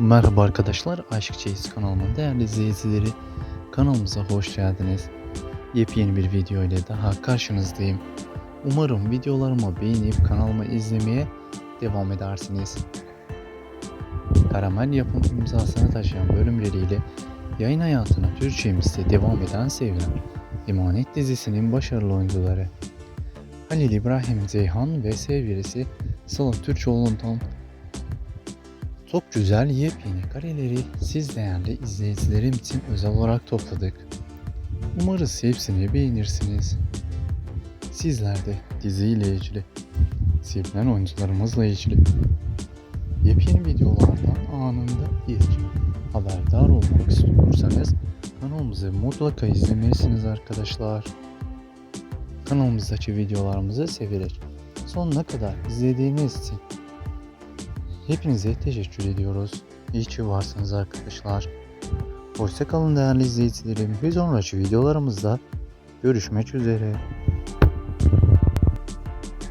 Merhaba arkadaşlar, Aşık Çeyiz kanalımın değerli izleyicileri. Kanalımıza hoş geldiniz. Yepyeni bir video ile daha karşınızdayım. Umarım videolarımı beğenip kanalımı izlemeye devam edersiniz. Karamel yapım imzasını taşıyan bölümleriyle yayın hayatına Türkçemizde devam eden sevilen Emanet dizisinin başarılı oyuncuları Halil İbrahim Zeyhan ve sevgilisi Sıla Türkoğlu'ndan çok güzel yepyeni kareleri siz değerli izleyicilerim için özel olarak topladık. Umarız hepsini beğenirsiniz. Sizler de diziyle ilgili, sevilen oyuncularımızla ilgili yepyeni videolardan anında ilk haberdar olmak istiyorsanız kanalımızı mutlaka izlemelisiniz arkadaşlar. Kanalımızdaki videolarımızı severek sonuna kadar izlediğiniz için Hepinize teşekkür ediyoruz. İyi ki varsınız arkadaşlar. Hoşça kalın değerli izleyicilerim. Bir sonraki videolarımızda görüşmek üzere.